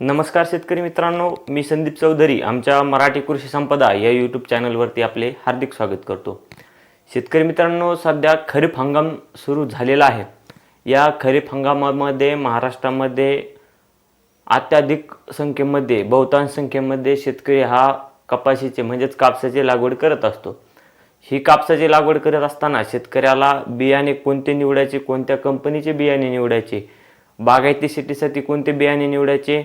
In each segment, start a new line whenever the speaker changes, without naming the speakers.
नमस्कार शेतकरी मित्रांनो मी संदीप चौधरी आमच्या मराठी कृषी संपदा या यूट्यूब चॅनलवरती आपले हार्दिक स्वागत करतो. शेतकरी मित्रांनो सध्या खरीप हंगाम सुरू झालेला आहे. या खरीप हंगामामध्ये महाराष्ट्रामध्ये अत्याधिक संख्येमध्ये बहुतांश संख्येमध्ये शेतकरी हा कपाशीचे म्हणजेच कापसाची लागवड करत असतो. ही कापसाची लागवड करत असताना शेतकऱ्याला बियाणे कोणते निवडायचे कोणत्या कंपनीचे बियाणे निवडायचे बागायती शेतीसाठी कोणते बियाणे निवडायचे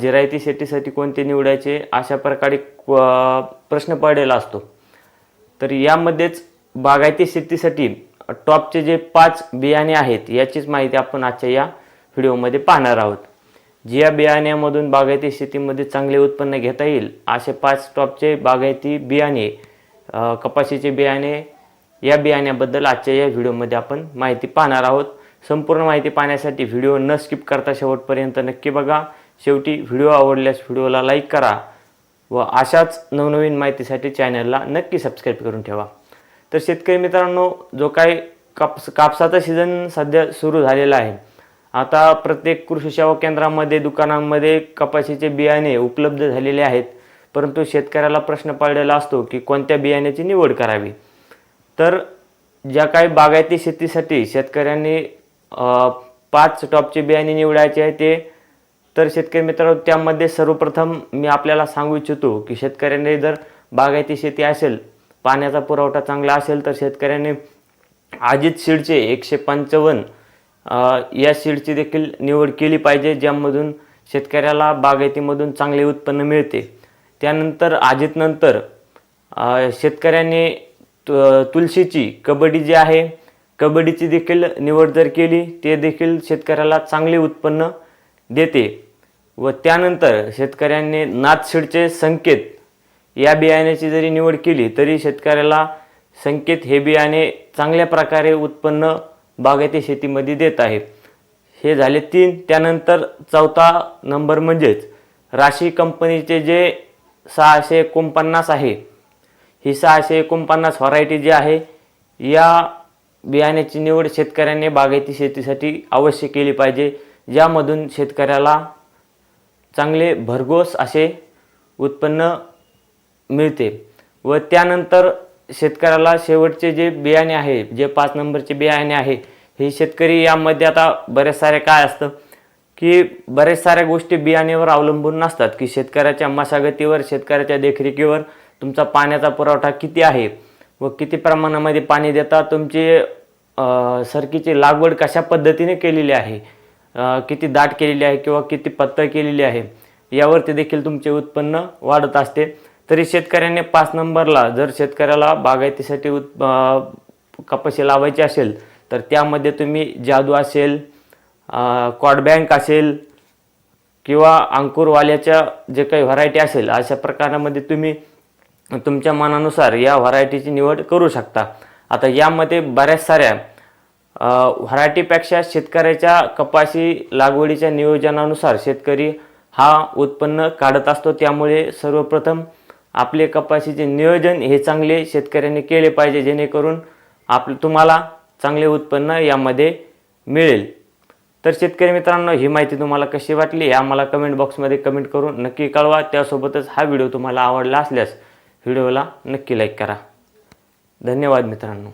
जिरायती शेतीसाठी कोणते निवडायचे अशा प्रकारे प्रश्न पडलेला असतो. तर यामध्येच बागायती शेतीसाठी टॉपचे जे पाच बियाणे आहेत याचीच माहिती आपण आजच्या या व्हिडिओमध्ये पाहणार आहोत. जी या बियाण्यामधून बागायती शेतीमध्ये चांगले उत्पन्न घेता येईल असे पाच टॉपचे बागायती बियाणे कपाशीचे बियाणे या बियाण्याबद्दल आजच्या या व्हिडिओमध्ये आपण माहिती पाहणार आहोत. संपूर्ण माहिती पाहण्यासाठी व्हिडिओ न स्किप करता शेवटपर्यंत नक्की बघा. शेवटी व्हिडिओ आवडल्यास व्हिडिओला लाईक करा व अशाच नवनवीन माहितीसाठी चॅनलला नक्की सबस्क्राईब करून ठेवा. तर शेतकरी मित्रांनो जो काही कापस कापसाचा सीझन सध्या सुरू झालेला आहे आता प्रत्येक कृषी सेवा केंद्रामध्ये दुकानांमध्ये कपाशीचे बियाणे उपलब्ध झालेले आहेत. परंतु शेतकऱ्याला प्रश्न पडलेला असतो की कोणत्या बियाण्याची निवड करावी? तर ज्या काही बागायती शेतीसाठी शेतकऱ्यांनी पाच टॉपचे बियाणे निवडायचे आहे ते तर शेतकरी मित्रांनो त्यामध्ये सर्वप्रथम मी आपल्याला सांगू इच्छितो की शेतकऱ्यांनी जर बागायती शेती असेल पाण्याचा पुरवठा चांगला असेल तर शेतकऱ्यांनी अजित सीडचे एकशे पंचावन्न या सीडची देखील निवड केली पाहिजे ज्यामधून शेतकऱ्याला बागायतीमधून चांगले उत्पन्न मिळते. त्यानंतर अजितनंतर शेतकऱ्याने शेतकऱ्यांनी तु- तुलशीची कबड्डी जी आहे कबड्डीची देखील निवड जर केली ते देखील शेतकऱ्याला चांगले उत्पन्न देते व त्यानंतर शेतकऱ्यांनी नातशिडचे संकेत या बियाण्याची जरी निवड केली तरी शेतकऱ्याला संकेत हे बियाणे चांगल्या प्रकारे उत्पन्न बागायती शेतीमध्ये देत आहे. हे झाले तीन. त्यानंतर चौथा नंबर म्हणजेच राशी कंपनीचे जे सहाशे एकोणपन्नास आहे ही सहाशे एकोणपन्नास व्हरायटी जी आहे या बियाण्याची निवड शेतकऱ्यांनी बागायती शेतीसाठी अवश्य केली पाहिजे. यामधून शेतकऱ्याला चांगले भरघोस असे उत्पन्न मिळते व त्यानंतर शेतकऱ्याला शेवटचे जे बियाणे आहे जे पाच नंबरचे बियाणे आहे हे शेतकरी यामध्ये आता बरेच सारे काय असतं की बरेच साऱ्या गोष्टी बियाणेवर अवलंबून नसतात की शेतकऱ्याच्या मशागतीवर शेतकऱ्याच्या देखरेखीवर तुमचा पाण्याचा पुरवठा किती आहे व किती प्रमाणामध्ये पाणी देता तुमची सरकीची लागवड कशा पद्धतीने केलेली आहे किती दाट केलेली आहे किंवा किती पत्त केलेली आहे यावरती देखील तुमचे उत्पन्न वाढत असते. तरी शेतकऱ्याने पाच नंबरला जर शेतकऱ्याला बागायतीसाठी उत् कपाशी लावायची असेल तर त्यामध्ये तुम्ही जादू असेल कॉडबँक असेल किंवा अंकुरवाल्याच्या जे काही व्हरायटी असेल अशा प्रकारामध्ये तुम्ही तुमच्या मनानुसार या व्हरायटीची निवड करू शकता. आता यामध्ये बऱ्याच साऱ्या व्हरायटीपेक्षा शेतकऱ्याच्या कपाशी लागवडीच्या नियोजनानुसार शेतकरी हा उत्पन्न काढत असतो. त्यामुळे सर्वप्रथम आपले कपाशीचे नियोजन हे चांगले शेतकऱ्यांनी केले पाहिजे जेणेकरून आप तुम्हाला चांगले उत्पन्न यामध्ये मिळेल. तर शेतकरी मित्रांनो ही माहिती तुम्हाला कशी वाटली हे आम्हाला कमेंट बॉक्समध्ये कमेंट करून नक्की कळवा. त्यासोबतच हा व्हिडिओ तुम्हाला आवडला असल्यास व्हिडिओला नक्की लाईक करा. धन्यवाद मित्रांनो.